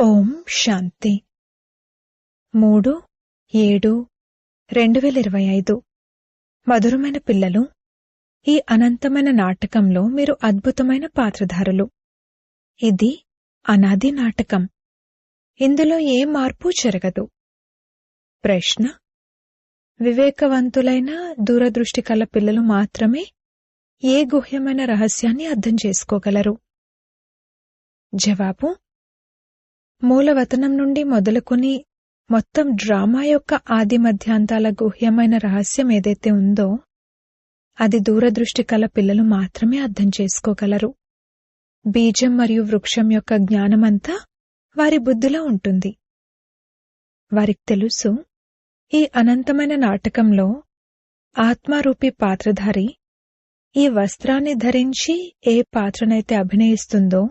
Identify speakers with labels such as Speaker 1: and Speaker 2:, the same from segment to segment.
Speaker 1: ఓం శాంతి. మూడు ఏడు రెండు వేల ఇరవై ఐదు. మధురమైన పిల్లలు ఈ అనంతమైన నాటకంలో మీరు అద్భుతమైన పాత్రధారులు. ఇది అనాది నాటకం. ఇందులో ఏ మార్పు జరగదు. ప్రశ్న వివేకవంతులైన దూరదృష్టి కల పిల్లలు మాత్రమే ఏ గుహ్యమైన రహస్యాన్ని అర్థం చేసుకోగలరు? జవాబు మూలవతనం నుండి మొదలుకొని మొత్తం డ్రామా యొక్క ఆది మధ్యాంతాల గుహ్యమైన రహస్యం ఏదైతే ఉందో అది దూరదృష్టి కల పిల్లలు మాత్రమే అర్థం చేసుకోగలరు. బీజం మరియు వృక్షం యొక్క జ్ఞానమంతా వారి బుద్ధిలో ఉంటుంది. వారికి తెలుసు ఈ అనంతమైన నాటకంలో ఆత్మారూపి పాత్రధారి ఈ వస్త్రాన్ని ధరించి ఏ పాత్రనైతే అభినయిస్తుందో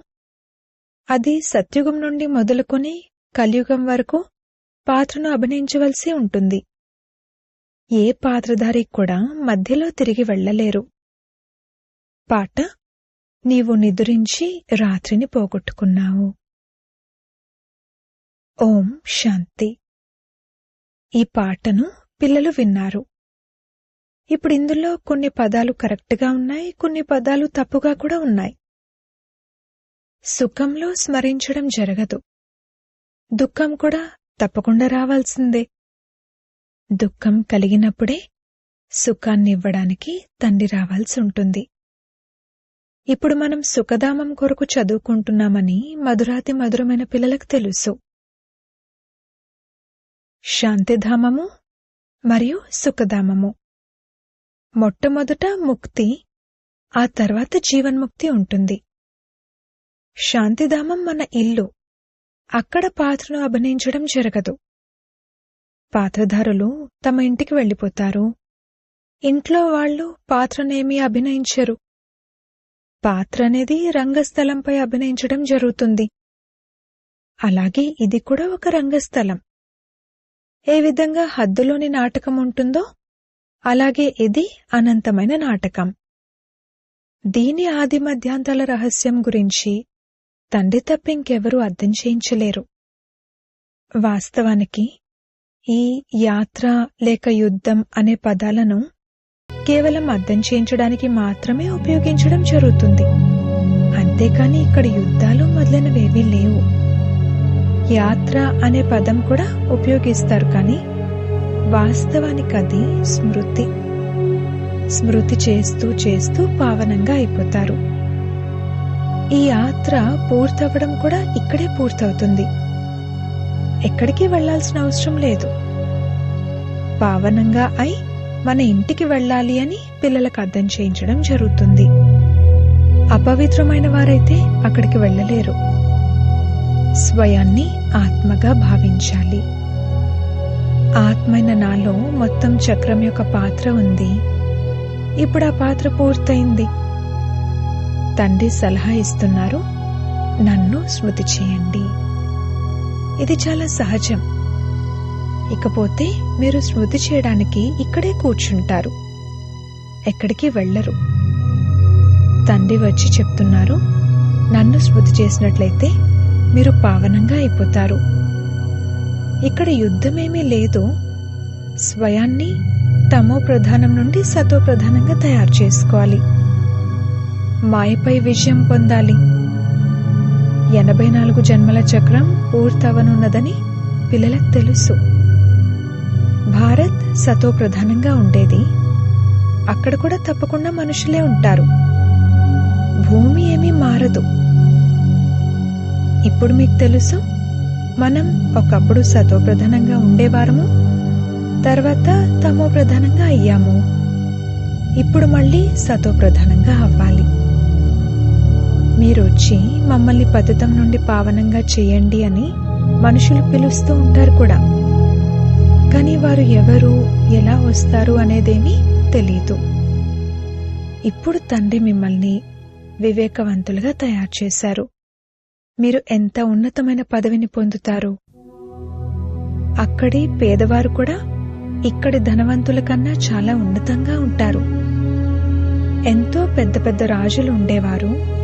Speaker 1: అది సత్యుగం నుండి మొదలుకొని కలియుగం వరకు పాత్రను అభినయించవలసి ఉంటుంది. ఏ పాత్రధారి కూడా మధ్యలో తిరిగి వెళ్ళలేరు పాట నీవు నిదురించి రాత్రిని పోగొట్టుకున్నావు. ఓం శాంతి. ఈ పాటను పిల్లలు విన్నారు. ఇప్పుడు ఇందులో కొన్ని పదాలు కరెక్ట్గా ఉన్నాయి కొన్ని పదాలు తప్పుగా కూడా ఉన్నాయి. సుఖంలో స్మరించడం జరగదు. దుఃఖం కూడా తప్పకుండా రావాల్సిందే. దుఃఖం కలిగినప్పుడే సుఖాన్నివ్వడానికి తండ్రి రావాల్సి ఉంటుంది. ఇప్పుడు మనం సుఖధామం కొరకు చదువుకుంటున్నామని మధురాతి మధురమైన పిల్లలకు తెలుసు. శాంతిధామము మరియు సుఖధామము. మొట్టమొదట ముక్తి ఆ తర్వాత జీవన్ముక్తి ఉంటుంది. శాంతిధామం మన ఇల్లు. అక్కడ పాత్రను అభినయించడం జరగదు. పాత్రధారులు తమ ఇంటికి వెళ్ళిపోతారు. ఇంట్లో వాళ్ళు పాత్రనేమీ అభినయించరు. పాత్ర అనేది రంగస్థలంపై అభినయించడం జరుగుతుంది. అలాగే ఇది కూడా ఒక రంగస్థలం. ఏ విధంగా హద్దులోని నాటకం ఉంటుందో అలాగే ఇది అనంతమైన నాటకం. దీని ఆది మధ్యాంతాల రహస్యం గురించి తండ్రి తప్ప ఇంకెవరూ అర్థం చేయించలేరు. వాస్తవానికి ఈ యాత్ర లేక యుద్ధం అనే పదాలను కేవలం అర్థం చేయించడానికి మాత్రమే ఉపయోగించడం జరుగుతుంది. అంతేకాని ఇక్కడ యుద్ధాలు మొదలైనవేవీ లేవు. యాత్ర అనే పదం కూడా ఉపయోగిస్తారు కానీ వాస్తవానికి అది స్మృతి. స్మృతి చేస్తూ చేస్తూ పావనంగా అయిపోతారు. ఈ యాత్ర పూర్తవడం కూడా ఇక్కడే పూర్తవుతుంది. ఎక్కడికి వెళ్ళాల్సిన అవసరం లేదు. పావనంగా అయి మన ఇంటికి వెళ్ళాలి అని పిల్లలకు అర్థం చేయించడం జరుగుతుంది. అపవిత్రమైన వారైతే అక్కడికి వెళ్ళలేరు. స్వయాన్ని ఆత్మగా భావించాలి. ఆత్మైన నాలో మొత్తం చక్రం యొక్క పాత్ర ఉంది. ఇప్పుడు ఆ పాత్ర పూర్తయింది. తండ్రి సలహా ఇస్తున్నారు. నన్ను స్మృతి చేయండి. ఇది చాలా సహజం. ఇకపోతే మీరు స్మృతి చేయడానికి ఇక్కడే కూర్చుంటారు. ఎక్కడికి వెళ్ళరు. తండ్రి వచ్చి చెప్తున్నారు నన్ను స్మృతి చేసినట్లయితే మీరు పావనంగా అయిపోతారు. ఇక్కడ యుద్ధమేమీ లేదు. స్వయాన్ని తమో ప్రధానం నుండి సతో ప్రధానంగా తయారు చేసుకోవాలి. మాయపై విజయం పొందాలి. ఎనభై నాలుగు జన్మల చక్రం పూర్తవనున్నదని పిల్లలకు తెలుసు. భారత్ సతో ప్రధానంగా ఉండేది. అక్కడ కూడా తప్పకుండా మనుషులే ఉంటారు. భూమి ఏమీ మారదు. ఇప్పుడు మీకు తెలుసు మనం ఒకప్పుడు సతో ప్రధానంగా ఉండేవారము తర్వాత తమో ప్రధానంగా అయ్యాము. ఇప్పుడు మళ్ళీ సతో ప్రధానంగా అవ్వాలి. మీరొచ్చి మమ్మల్ని పతితం నుండి పావనంగా చేయండి అని మనుషులు పిలుస్తూ ఉంటారు కూడా. కానీ వారు ఎవరు ఎలా వస్తారు అనేదేమీ తెలియదు ఇప్పుడు తండ్రి మిమ్మల్ని వివేకవంతులుగా తయారు చేశారు. మీరు ఎంత ఉన్నతమైన పదవిని పొందుతారు? అక్కడి పేదవారు కూడా ఇక్కడి ధనవంతుల కన్నా చాలా ఉన్నతంగా ఉంటారు. ఎంతో పెద్ద పెద్ద రాజులు ఉండేవారు.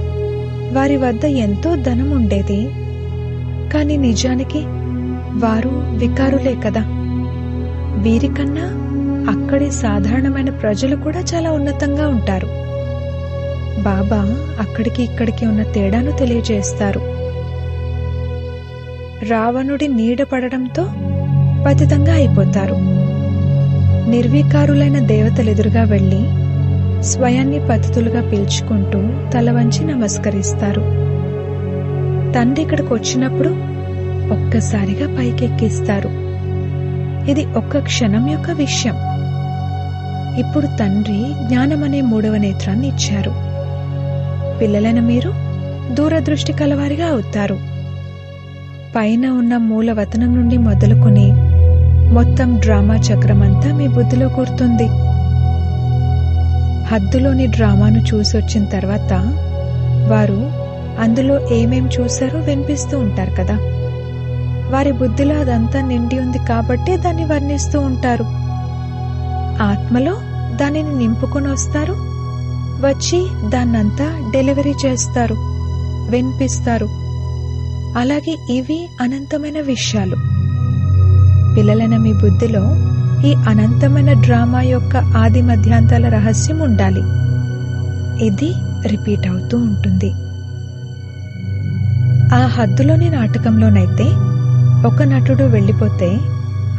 Speaker 1: వారి వద్ద ఎంతో ధనం ఉండేది కాని నిజానికి వారు వికారులే కదా. వీరికన్నా అక్కడి సాధారణమైన ప్రజలు కూడా చాలా ఉన్నతంగా ఉంటారు. బాబా అక్కడికి ఇక్కడికి ఉన్న తేడాను తెలియజేస్తారు. రావణుడి నీడ పడడంతో పతితంగా అయిపోతారు. నిర్వికారులైన దేవతలెదురుగా వెళ్ళి స్వయాన్ని పతితులుగా పిలుచుకుంటూ తల వంచి నమస్కరిస్తారు. తండ్రి ఇక్కడికి వచ్చినప్పుడు ఒక్కసారిగా పైకెక్కిస్తారు. ఇది ఒక్క క్షణం యొక్క విషయం. ఇప్పుడు తండ్రి జ్ఞానమనే మూడవ నేత్రాన్ని ఇచ్చారు. పిల్లలైన మీరు దూరదృష్టి కలవారిగా అవుతారు. పైన ఉన్న మూలవతనం నుండి మొదలుకొని మొత్తం డ్రామా చక్రమంతా మీ బుద్ధిలో కూర్తుంది. హద్దులోని డ్రామాను చూసొచ్చిన తర్వాత వారు అందులో ఏమేం చూశారో వినిపిస్తూ ఉంటారు కదా. వారి బుద్ధిలో అదంతా నిండి ఉంది కాబట్టి దాన్ని వర్ణిస్తూ ఉంటారు. ఆత్మలో దానిని నింపుకొని వస్తారు. వచ్చి దాన్నంతా డెలివరీ చేస్తారు. వినిపిస్తారు. అలాగే ఇవి అనంతమైన విషయాలు. పిల్లలైన మీ బుద్ధిలో ఈ అనంతమైన డ్రామా యొక్క ఆది మధ్యాంతాల రహస్యం ఉండాలి. ఇది రిపీట్ అవుతూ ఉంటుంది. ఆ హద్దులోని నాటకంలోనైతే ఒక నటుడు వెళ్ళిపోతే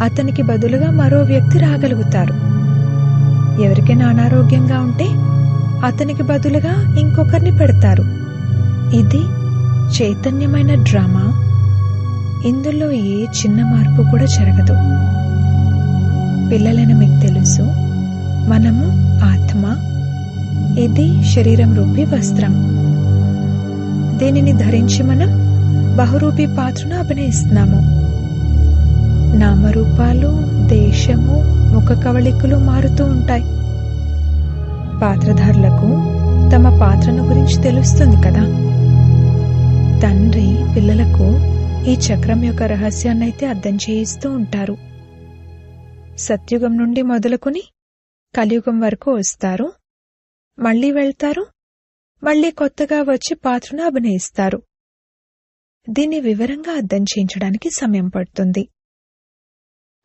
Speaker 1: అతనికి బదులుగా మరో వ్యక్తి రాగలుగుతారు. ఎవరికైనా అనారోగ్యంగా ఉంటే అతనికి బదులుగా ఇంకొకరిని పెడతారు. ఇది చైతన్యమైన డ్రామా. ఇందులో ఏ చిన్న మార్పు కూడా జరగదు. పిల్లలను మీకు తెలుసు. మనము ఆత్మ ఇది శరీరం రూపీ వస్త్రం. దీనిని ధరించి మనం బహురూపీ పాత్రను అభినయిస్తున్నాము. నామరూపాలు దేశము ముఖ కవళికలు మారుతూ ఉంటాయి. పాత్రధారులకు తమ పాత్రను గురించి తెలుస్తుంది కదా. తండ్రి పిల్లలకు ఈ చక్రం యొక్క రహస్యాన్నైతే అర్థం చేయిస్తూ ఉంటారు. సత్యుగం నుండి మొదలుకొని కలియుగం వరకు వస్తారు. మళ్ళీ వెళ్తారు. మళ్ళీ కొత్తగా వచ్చి పాత్రను అభినయిస్తారు. దీన్ని వివరంగా అర్థం చేయించడానికి సమయం పడుతుంది.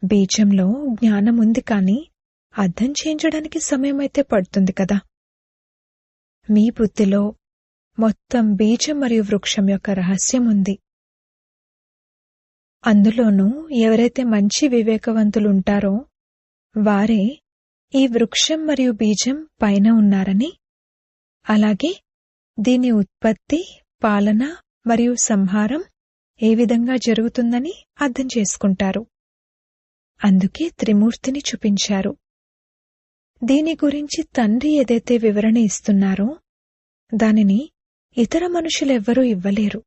Speaker 1: బీజంలో జ్ఞానం ఉంది కానీ అర్థం చేయించడానికి సమయం అయితే పడుతుంది కదా. మీ బుద్ధిలో మొత్తం బీజం మరియు వృక్షం యొక్క రహస్యం ఉంది. అందులోనూ ఎవరైతే మంచి వివేకవంతులుంటారో వారే ఈ వృక్షం మరియు బీజం పైన ఉన్నారని అలాగే దీని ఉత్పత్తి పాలన మరియు సంహారం ఏ విధంగా జరుగుతుందని అర్థం చేసుకుంటారు. అందుకే త్రిమూర్తిని చూపించారు. దీని గురించి తండ్రి ఏదైతే వివరణ ఇస్తున్నారో దానిని ఇతర మనుషులెవ్వరూ ఇవ్వలేరు.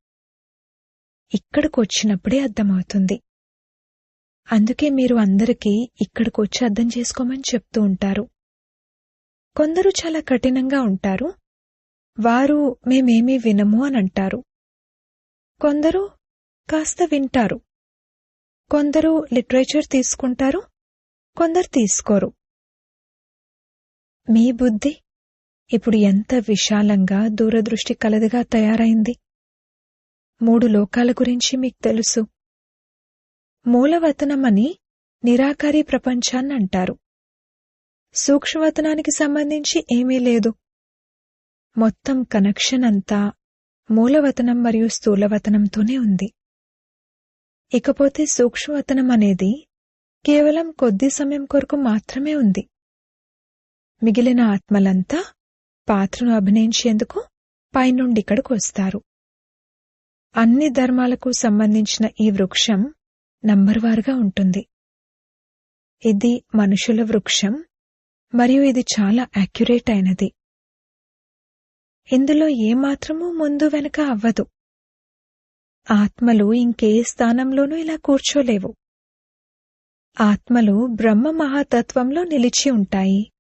Speaker 1: ఇక్కడికొచ్చినప్పుడే అర్థమవుతుంది. అందుకే మీరు అందరికీ ఇక్కడికొచ్చి అర్థం చేసుకోమని చెప్తూ ఉంటారు. కొందరు చాలా కఠినంగా ఉంటారు. వారు మేమేమీ వినము అని అంటారు. కొందరు కాస్త వింటారు. కొందరు లిటరేచర్ తీసుకుంటారు. కొందరు తీసుకోరు. మీ బుద్ధి ఇప్పుడు ఎంత విశాలంగా దూరదృష్టి కలదిగా తయారైంది. మూడు లోకాల గురించి మీకు తెలుసు. మూలవతనమని నిరాకారి ప్రపంచాన్ని అంటారు సూక్ష్మవతనానికి సంబంధించి ఏమీ లేదు. మొత్తం కనెక్షన్ అంతా మూలవతనం మరియు స్థూలవతనంతోనే ఉంది. ఇకపోతే సూక్ష్మవతనం అనేది కేవలం కొద్ది సమయం కొరకు మాత్రమే ఉంది. మిగిలిన ఆత్మలంతా పాత్రను అభినయించేందుకు పైనుండి ఇక్కడికి వస్తారు. అన్ని ధర్మాలకు సంబంధించిన ఈ వృక్షం నంబర్వారుగా ఉంటుంది. ఇది మనుషుల వృక్షం మరియు ఇది చాలా యాక్యురేట్ అయినది. ఇందులో ఏమాత్రమూ ముందు వెనక అవ్వదు. ఆత్మలు ఇంకే స్థానంలోనూ ఇలా కూర్చోలేవు. ఆత్మలు బ్రహ్మ మహాతత్వంలో నిలిచి ఉంటాయి.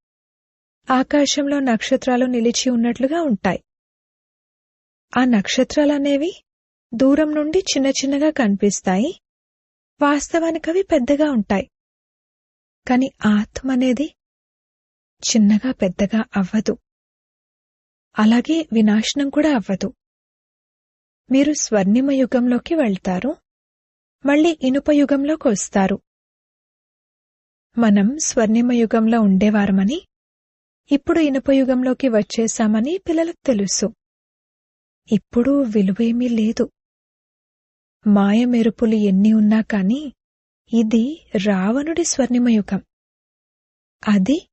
Speaker 1: ఆకాశంలో నక్షత్రాలు నిలిచి ఉన్నట్లుగా ఉంటాయి. ఆ నక్షత్రాలనేవి దూరం నుండి చిన్న చిన్నగా కనిపిస్తాయి. వాస్తవానికవి పెద్దగా ఉంటాయి. కాని ఆత్మ అనేది చిన్నగా పెద్దగా అవ్వదు. అలాగే వినాశనం కూడా అవ్వదు. మీరు స్వర్ణిమ యుగంలోకి వెళ్తారు. మళ్ళీ ఇనుప యుగంలోకి వస్తారు. మనం స్వర్ణిమ యుగంలో ఉండేవారమని ఇప్పుడు ఇనుప యుగంలోకి వచ్చేశామని పిల్లలకు తెలుసు. ఇప్పుడు విలువేమీ లేదు. మాయ మెరుపులు ఎన్ని ఉన్నా కాని ఇది రావణుడి స్వర్ణిమయుగం. అది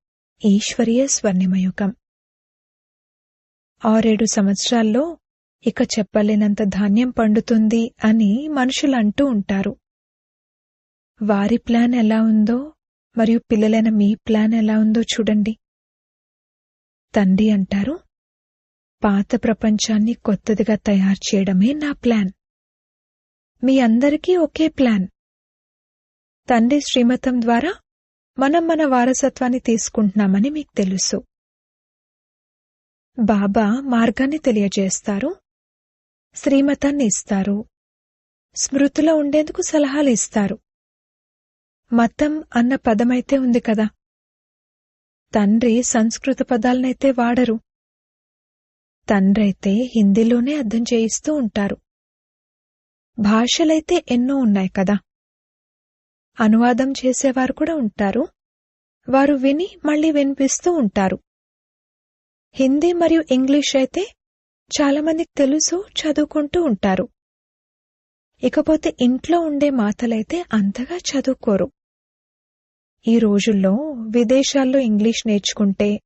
Speaker 1: ఈశ్వరీయ స్వర్ణిమయుగం. ఆరేడు సంవత్సరాల్లో ఇక చెప్పలేనంత ధాన్యం పండుతుంది అని మనుషులంటూ ఉంటారు. వారి ప్లాన్ ఎలా ఉందో మరియు పిల్లలైన మీ ప్లాన్ ఎలా ఉందో చూడండి. తండ్రి అంటారు పాత ప్రపంచాన్ని కొత్తదిగా తయారు చేయడమే నా ప్లాన్. మీ అందరికీ ఒకే ప్లాన్. తండ్రి శ్రీమతం ద్వారా మనం మన వారసత్వాన్ని తీసుకుంటున్నామని మీకు తెలుసు. బాబా మార్గాన్ని తెలియజేస్తారు. శ్రీమతాన్ని ఇస్తారు. స్మృతిలో ఉండేందుకు సలహాలు ఇస్తారు. మతం అన్న పదమైతే ఉంది కదా. తండ్రి సంస్కృత పదాలనైతే వాడరు. తండ్రైతే హిందీలోనే అర్థం చేయిస్తూ ఉంటారు. భాషలైతే ఎన్నో ఉన్నాయి కదా. అనువాదం చేసేవారు కూడా ఉంటారు. వారు విని మళ్ళీ వినిపిస్తూ ఉంటారు. హిందీ మరియు ఇంగ్లీష్ అయితే చాలామందికి తెలుసు చదువుకుంటూ ఉంటారు. ఇకపోతే ఇంట్లో ఉండే మాటలైతే అంతగా చదువుకోరు. ఈ రోజుల్లో విదేశాల్లో ఇంగ్లీష్ నేర్చుకుంటే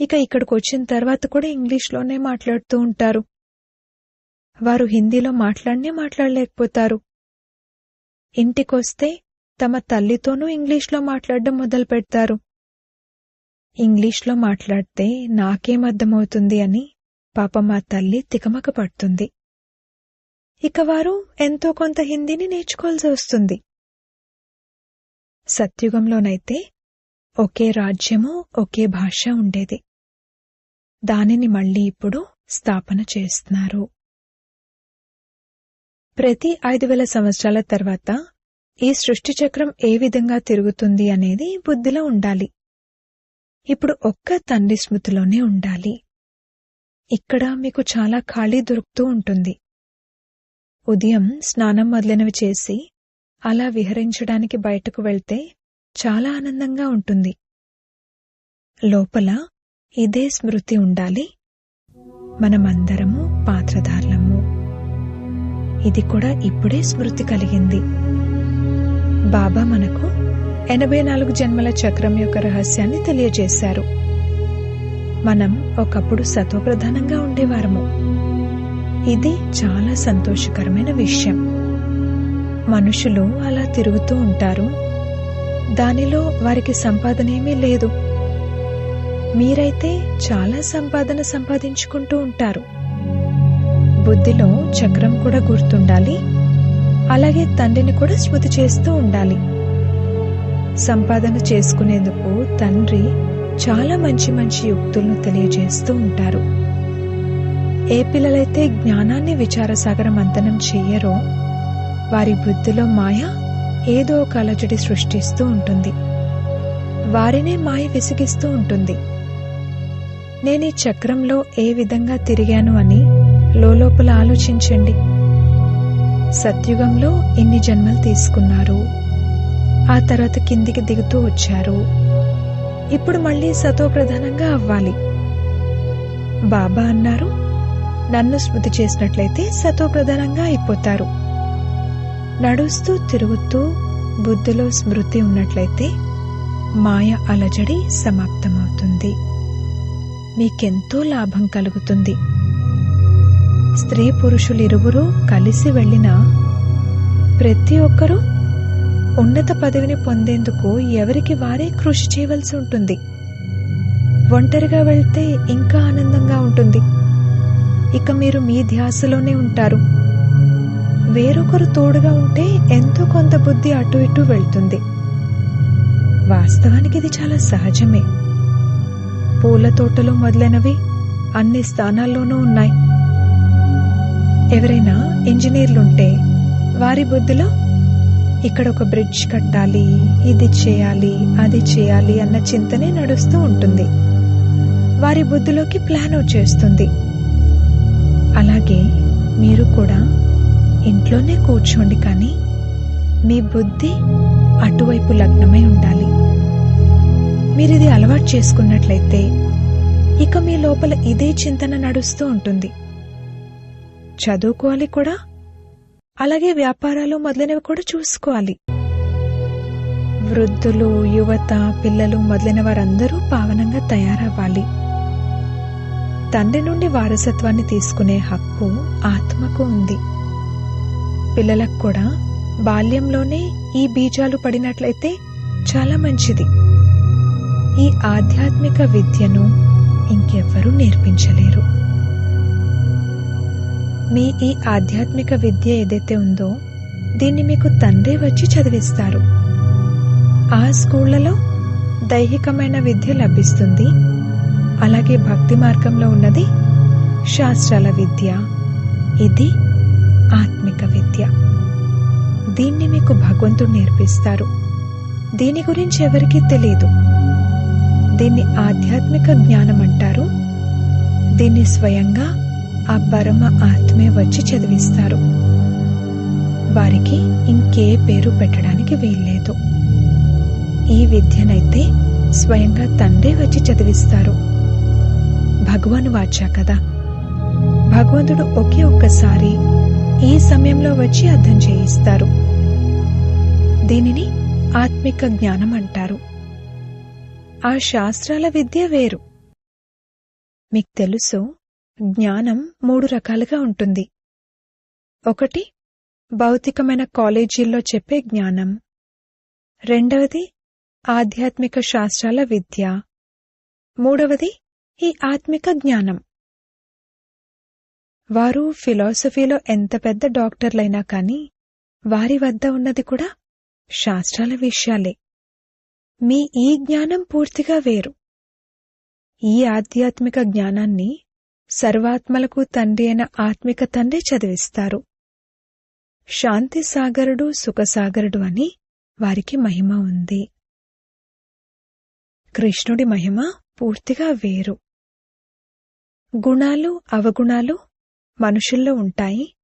Speaker 1: ఇక ఇక్కడికి వచ్చిన తర్వాత కూడా ఇంగ్లీష్లోనే మాట్లాడుతూ ఉంటారు. వారు హిందీలో మాట్లాడనే మాట్లాడలేకపోతారు. ఇంటికొస్తే తమ తల్లితోనూ ఇంగ్లీష్లో మాట్లాడడం మొదలు పెడతారు ఇంగ్లీష్లో మాట్లాడితే నాకేమర్థమవుతుంది అని పాప మా తల్లి తికమక పడుతుంది. ఇక వారు ఎంతో కొంత హిందీని నేర్చుకోవాల్సి వస్తుంది. సత్యుగంలోనైతే ఒకే రాజ్యము ఒకే భాష ఉండేది. దానిని మళ్ళీ ఇప్పుడు స్థాపన చేస్తున్నారు. ప్రతి ఐదు వేల సంవత్సరాల తర్వాత ఈ సృష్టి చక్రం ఏ విధంగా తిరుగుతుంది అనేది బుద్ధిలో ఉండాలి. ఇప్పుడు ఒక్క తండ్రి స్మృతిలోనే ఉండాలి. ఇక్కడ మీకు చాలా ఖాళీ దొరుకుతూ ఉంటుంది. ఉదయం స్నానం మొదలైనవి చేసి అలా విహరించడానికి బయటకు వెళ్తే చాలా ఆనందంగా ఉంటుంది. లోపల ఇదే స్మృతి ఉండాలి. మనమందరము పాత్రధారులము? ఇది కూడా ఇప్పుడే స్మృతి కలిగింది. బాబా మనకు ఎనభై నాలుగు జన్మల చక్రం యొక్క రహస్యాన్ని తెలియజేశారు. మనం ఒకప్పుడు సత్వప్రధానంగా ఉండేవారము. ఇది చాలా సంతోషకరమైన విషయం. మనుషులు అలా తిరుగుతూ ఉంటారు. దానిలో వారికి సంపాదనేమీ లేదు. మీరైతే చాలా సంపాదన సంపాదించుకుంటూ ఉంటారు. బుద్ధిలో చక్రం కూడా గుర్తుండాలి. అలాగే తండ్రిని కూడా స్మృతి చేస్తూ ఉండాలి. సంపాదన చేసుకునేందుకు తండ్రి చాలా మంచి మంచి యుక్తులను తెలియజేస్తూ ఉంటారు. ఏ పిల్లలైతే జ్ఞానాన్ని విచారసాగర మంతనం చెయ్యరో వారి బుద్ధిలో మాయ ఏదో ఒక అలజడి సృష్టిస్తూ ఉంటుంది. వారినే మాయ విసిగిస్తూ ఉంటుంది. నేను ఈ చక్రంలో ఏ విధంగా తిరిగాను అని లోపల ఆలోచించండి. సత్యుగంలో ఎన్ని జన్మలు తీసుకున్నారు. ఆ తర్వాత కిందికి దిగుతూ వచ్చారు. ఇప్పుడు మళ్ళీ సతోప్రధానంగా అవ్వాలి. బాబా అన్నారు. నన్ను స్మృతి చేసినట్లయితే సతోప్రధానంగా అయిపోతారు. నడుస్తూ తిరుగుతూ బుద్ధిలో స్మృతి ఉన్నట్లయితే మాయ అలజడి సమాప్తమవుతుంది. మీకెంతో లాభం కలుగుతుంది. స్త్రీ పురుషులిరువురు కలిసి వెళ్ళినా ప్రతి ఒక్కరూ ఉన్నత పదవిని పొందేందుకు ఎవరికి వారే కృషి చేయవలసి ఉంటుంది. ఒంటరిగా వెళ్తే ఇంకా ఆనందంగా ఉంటుంది. ఇక మీరు మీ ధ్యాసలోనే ఉంటారు. వేరొకరు తోడుగా ఉంటే ఎంతో కొంత బుద్ధి అటు ఇటు వెళ్తుంది. వాస్తవానికి ఇది చాలా సహజమే. పూల తోటలు మొదలైనవి అన్ని స్థానాల్లోనూ ఉన్నాయి. ఎవరైనా ఇంజనీర్లుంటే వారి బుద్ధిలో ఇక్కడ ఒక బ్రిడ్జ్ కట్టాలి ఇది చేయాలి అది చేయాలి అన్న చింతనే నడుస్తూ ఉంటుంది. వారి బుద్ధిలోకి ప్లాన్ వచ్చేస్తుంది. అలాగే మీరు కూడా ఇంట్లోనే కూర్చోండి కానీ మీ బుద్ధి అటువైపు లగ్నమై ఉండాలి. మీరిది అలవాటు చేసుకున్నట్లయితే ఇక మీ లోపల ఇదే చింతన నడుస్తూ ఉంటుంది. చదువుకోవాలి కూడా. అలాగే వ్యాపారాలు మొదలైనవి కూడా చూసుకోవాలి. వృద్ధులు యువత పిల్లలు మొదలైన వారందరూ పావనంగా తయారవ్వాలి. తండ్రి నుండి వారసత్వాన్ని తీసుకునే హక్కు ఆత్మకు ఉంది. పిల్లలకు కూడా బాల్యంలోనే ఈ బీజాలు పడినట్లయితే చాలా మంచిది. ఈ ఆధ్యాత్మిక విద్యను ఇంకెవ్వరూ నేర్పించలేరు. మీ ఈ ఆధ్యాత్మిక విద్య ఏదైతే ఉందో దీన్ని మీకు తండ్రి వచ్చి చదివిస్తారు. ఆ స్కూళ్ళలో దైహికమైన విద్య లభిస్తుంది. అలాగే భక్తి మార్గంలో ఉన్నది శాస్త్రాల విద్య. ఇది ఆత్మిక విద్య. దీన్ని మీకు భగవంతుడు నేర్పిస్తారు. దీని గురించి ఎవరికీ తెలియదు. దీన్ని ఆధ్యాత్మిక జ్ఞానం అంటారు. దీన్ని స్వయంగా ఆ పరమ ఆత్మే వచ్చి చదివిస్తారు. వారికి ఇంకే పేరు పెట్టడానికి వీల్లేదు. ఈ విద్యనైతే స్వయంగా తండ్రి వచ్చి చదివిస్తారు. భగవాన్ వాచా కదా. భగవంతుడు ఒకే ఒక్కసారి ఈ సమయంలో వచ్చి అర్థం చేయిస్తారు. దీనిని ఆత్మిక జ్ఞానం అంటారు. ఆ శాస్త్రాల విద్య వేరు. మీకు తెలుసు జ్ఞానం మూడు రకాలుగా ఉంటుంది. ఒకటి భౌతికమైన కాలేజీల్లో చెప్పే జ్ఞానం. రెండవది ఆధ్యాత్మిక శాస్త్రాల విద్య. మూడవది ఈ ఆత్మిక జ్ఞానం. వారు ఫిలాసఫీలో ఎంత పెద్ద డాక్టర్లైనా కానీ వారి వద్ద ఉన్నది కూడా శాస్త్రాల విషయాలే. మీ ఈ జ్ఞానం పూర్తిగా వేరు. ఈ ఆధ్యాత్మిక జ్ఞానాన్ని సర్వాత్మలకు తండ్రి అయిన ఆత్మిక తండ్రి చదివిస్తారు. శాంతి సాగరుడు సుఖసాగరుడు అని వారికి మహిమ ఉంది. కృష్ణుడి మహిమ పూర్తిగా వేరు. గుణాలు అవగుణాలు మనుషుల్లో ఉంటాయి.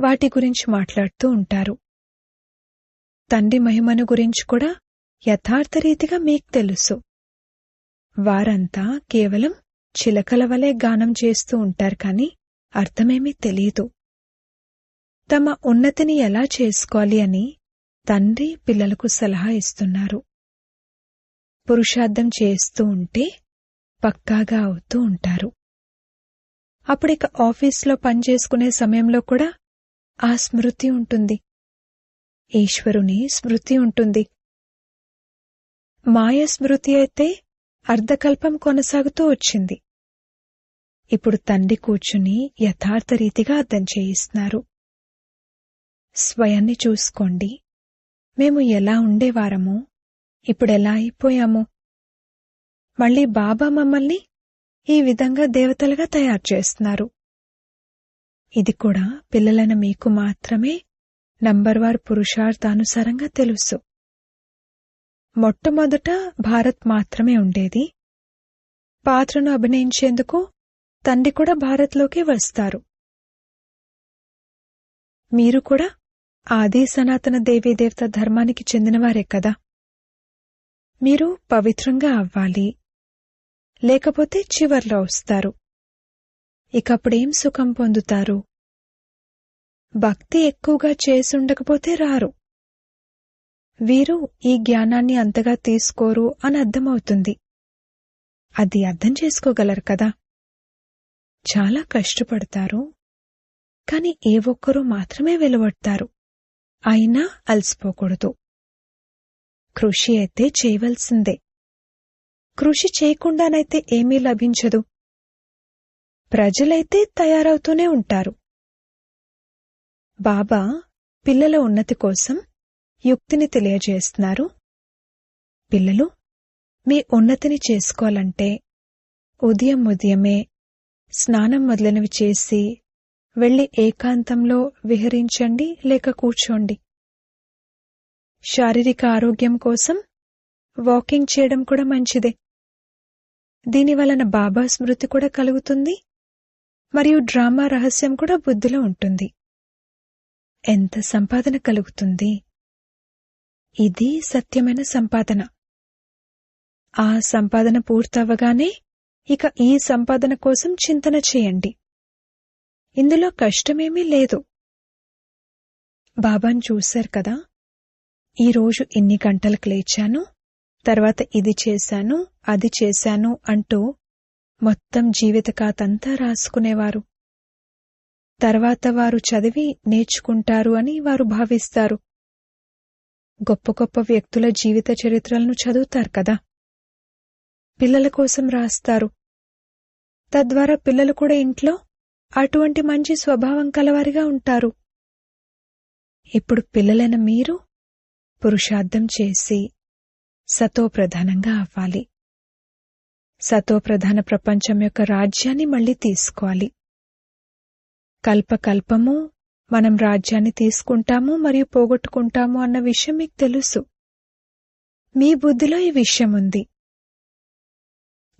Speaker 1: వాటి గురించి మాట్లాడుతూ ఉంటారు. తండ్రి మహిమను గురించి కూడా యథార్థ రీతిగా మీకు తెలుసు. వారంతా కేవలం చిలకల వలె గానం చేస్తూ ఉంటారు కాని అర్థమేమీ తెలియదు తమ ఉన్నతిని ఎలా చేసుకోవాలి అని తండ్రి పిల్లలకు సలహా ఇస్తున్నారు. పురుషార్థం చేస్తూ ఉంటే పక్కాగా అవుతూ ఉంటారు. అప్పుడిక ఆఫీస్లో పనిచేసుకునే సమయంలో కూడా ఆ స్మృతి ఉంటుంది. ఈశ్వరుని స్మృతి ఉంటుంది. మాయ స్మృతి అయితే అర్ధకల్పం కొనసాగుతూ వచ్చింది. ఇప్పుడు తండ్రి కూర్చుని యథార్థ రీతిగా అర్థం చేయిస్తున్నారు. స్వయాన్ని చూసుకోండి. మేము ఎలా ఉండేవారము? ఇప్పుడెలా అయిపోయాము? మళ్ళీ బాబా మమ్మల్ని ఈ విధంగా దేవతలుగా తయారు చేస్తున్నారు. ఇది కూడా పిల్లలైన మీకు మాత్రమే నంబర్వార్ పురుషార్థానుసారంగా తెలుసు. మొట్టమొదట భారత్ మాత్రమే ఉండేది. పాత్రను అభినయించేందుకు తండ్రి కూడా భారత్లోకి వస్తారు. మీరు కూడా ఆది సనాతన దేవీదేవత ధర్మానికి చెందినవారే కదా. మీరు పవిత్రంగా అవ్వాలి. లేకపోతే చివర్లో వస్తారు. ఇకప్పుడేం సుఖం పొందుతారు? భక్తి ఎక్కువగా చేసుండకపోతే రారు. వీరు ఈ జ్ఞానాన్ని అంతగా తీసుకోరు అని అర్థమవుతుంది. అది అర్థం చేసుకోగలరు కదా? చాలా కష్టపడతారు. కాని ఏ ఒక్కరూ మాత్రమే వెలువడతారు. అయినా అలసిపోకూడదు. కృషి అయితే చేయవలసిందే. కృషి చేయకుండానైతే ఏమీ లభించదు. ప్రజలైతే తయారవుతూనే ఉంటారు. బాబా పిల్లల ఉన్నతి కోసం యుక్తిని తెలియజేస్తున్నారు. పిల్లలు మీ ఉన్నతిని చేసుకోవాలంటే ఉదయం ఉదయమే స్నానం మొదలైనవి చేసి వెళ్ళి ఏకాంతంలో విహరించండి లేక కూర్చోండి. శారీరక ఆరోగ్యం కోసం వాకింగ్ చేయడం కూడా మంచిదే. దీని వలన బాబా స్మృతి కూడా కలుగుతుంది మరియు డ్రామా రహస్యం కూడా బుద్ధిలో ఉంటుంది. ఎంత సంపాదన కలుగుతుంది. ఇది సత్యమైన సంపాదన. ఆ సంపాదన పూర్తవగానే ఇక ఈ సంపాదన కోసం చింతన చేయండి. ఇందులో కష్టమేమీ లేదు. బాబాను చూశారు కదా? ఈరోజు ఇన్ని గంటలకు లేచాను తర్వాత ఇది చేశాను అది చేశాను అంటూ మొత్తం జీవిత కాతంతా రాసుకునేవారు. తర్వాత వారు చదివి నేర్చుకుంటారు అని వారు భావిస్తారు. గొప్ప గొప్ప వ్యక్తుల జీవిత చరిత్రలను చదువుతారు కదా? పిల్లల కోసం రాస్తారు. తద్వారా పిల్లలు కూడా ఇంట్లో అటువంటి మంచి స్వభావం కలవారిగా ఉంటారు. ఇప్పుడు పిల్లలైన మీరు పురుషార్థం చేసి సతోప్రధానంగా అవ్వాలి. సతోప్రధాన ప్రపంచం యొక్క రాజ్యాన్ని మళ్ళీ తీసుకోవాలి. కల్పకల్పము మనం రాజ్యాన్ని తీసుకుంటాము మరియు పోగొట్టుకుంటాము అన్న విషయం మీకు తెలుసు. మీ బుద్ధిలో ఈ విషయం ఉంది.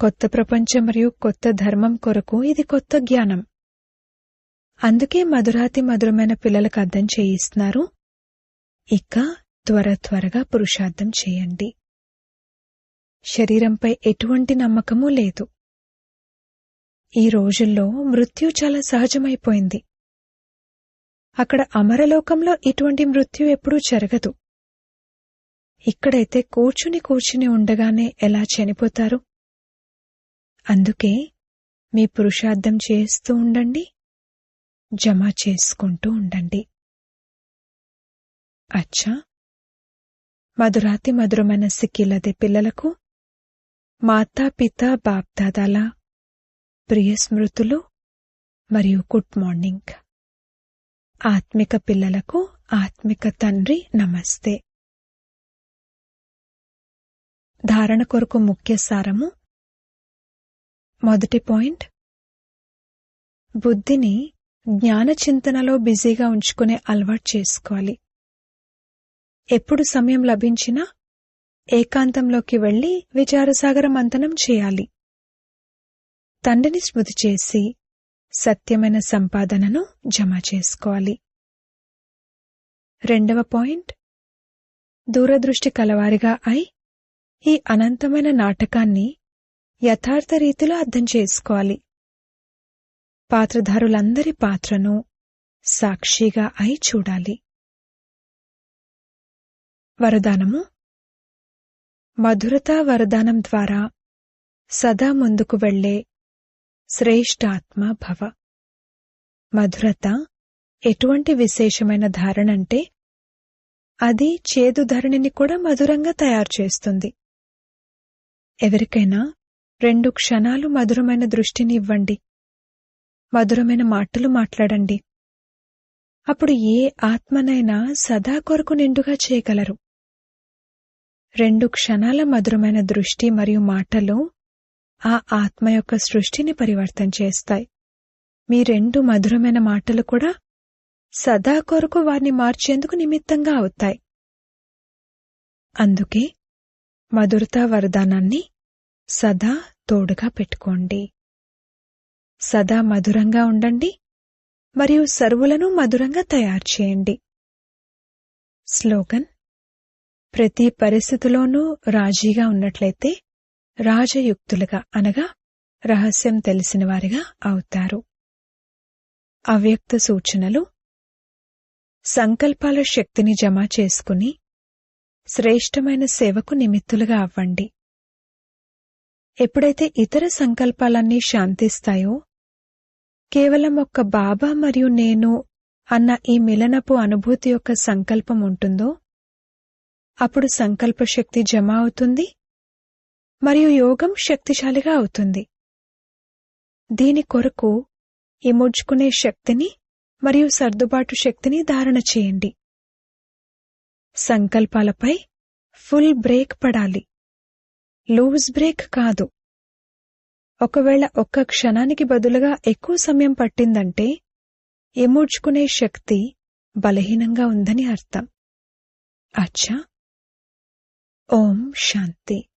Speaker 1: కొత్త ప్రపంచం మరియు కొత్త ధర్మం కొరకు ఇది కొత్త జ్ఞానం. అందుకే మధురాతి మధురమైన పిల్లలకు అర్థం చేయిస్తున్నారు. ఇక త్వర త్వరగా పురుషార్థం చేయండి. శరీరంపై ఎటువంటి నమ్మకమూ లేదు. ఈ రోజుల్లో మృత్యు చాలా సహజమైపోయింది. అక్కడ అమరలోకంలో ఇటువంటి మృత్యు ఎప్పుడూ జరగదు. ఇక్కడైతే కూర్చుని కూర్చుని ఉండగానే ఎలా చనిపోతారు? అందుకే మీ పురుషార్థం చేస్తూ ఉండండి జమ చేసుకుంటూ ఉండండి. అచ్చా! మధురాతి మధురమైన సిక్కిలదే పిల్లలకు మాతాపిత బాప్దాదాల ప్రియ స్మృతులు మరియు గుడ్ మార్నింగ్. ఆత్మిక పిల్లలకు ఆత్మిక తండ్రి నమస్తే. ధారణ కొరకు ముఖ్య సారము. మొదటి పాయింట్. బుద్ధిని జ్ఞాన చింతనలో బిజీగా ఉంచుకునే అలవాటు చేసుకోవాలి. ఎప్పుడు సమయం లభించినా ఏకాంతంలోకి వెళ్ళి విచారసాగర మంతనం చేయాలి. తండ్రిని స్మృతి చేసి సత్యమైన సంపాదనను జమ చేసుకోవాలి. రెండవ పాయింట్. దూరదృష్టి కలవారిగా అయి ఈ అనంతమైన నాటకాన్ని యథార్థ రీతిలో అర్థం చేసుకోవాలి. పాత్రధారులందరి పాత్రను సాక్షిగా అయి చూడాలి. వరదానము. మధురతా వరదానం ద్వారా సదా ముందుకు వెళ్ళే శ్రేష్టాత్మ భవ. మధురత ఎటువంటి విశేషమైన ధారణంటే అది చేదు ధరణిని కూడా మధురంగా తయారు చేస్తుంది. ఎవరికైనా రెండు క్షణాలు మధురమైన దృష్టిని ఇవ్వండి. మధురమైన మాటలు మాట్లాడండి. అప్పుడు ఏ ఆత్మనైనా సదా కొరకు నిండుగా చేయగలరు. రెండు క్షణాల మధురమైన దృష్టి మరియు మాటలు ఆ ఆత్మ యొక్క సృష్టిని పరివర్తన చేస్తాయి. మీ రెండు మధురమైన మాటలు కూడా సదా కొరకు వారిని మార్చేందుకు నిమిత్తంగా అవుతాయి. అందుకే మధురతా వరదానాన్ని సదా తోడుగా పెట్టుకోండి. సదా మధురంగా ఉండండి మరియు సర్వులను మధురంగా తయారు చేయండి. స్లోగన్ ప్రతి పరిస్థితిలోనూ రాజీగా ఉన్నట్లయితే రాజయుక్తులుగా అనగా రహస్యం తెలిసిన వారిగా అవుతారు. అవ్యక్త సూచనలు. సంకల్పాల శక్తిని జమ చేసుకుని శ్రేష్టమైన సేవకు నిమిత్తులుగా అవ్వండి. ఎప్పుడైతే ఇతర సంకల్పాలన్నీ శాంతిస్తాయో కేవలం ఒక్క బాబా మరియు నేను అన్న ఈ మిలనపు అనుభూతి యొక్క సంకల్పం ఉంటుందో అప్పుడు సంకల్పశక్తి జమ అవుతుంది. మరియు యోగం శక్తిశాలిగా అవుతుంది. దీని కొరకు ఇముడ్చుకునే శక్తిని మరియు సర్దుబాటు శక్తిని ధారణ చేయండి. సంకల్పాలపై ఫుల్ బ్రేక్ పడాలి. లూజ్ బ్రేక్ కాదు. ఒకవేళ ఒక్క క్షణానికి బదులుగా ఎక్కువ సమయం పట్టిందంటే ఇముడ్చుకునే శక్తి బలహీనంగా ఉందని అర్థం. అచ్చా. ఓం శాంతి.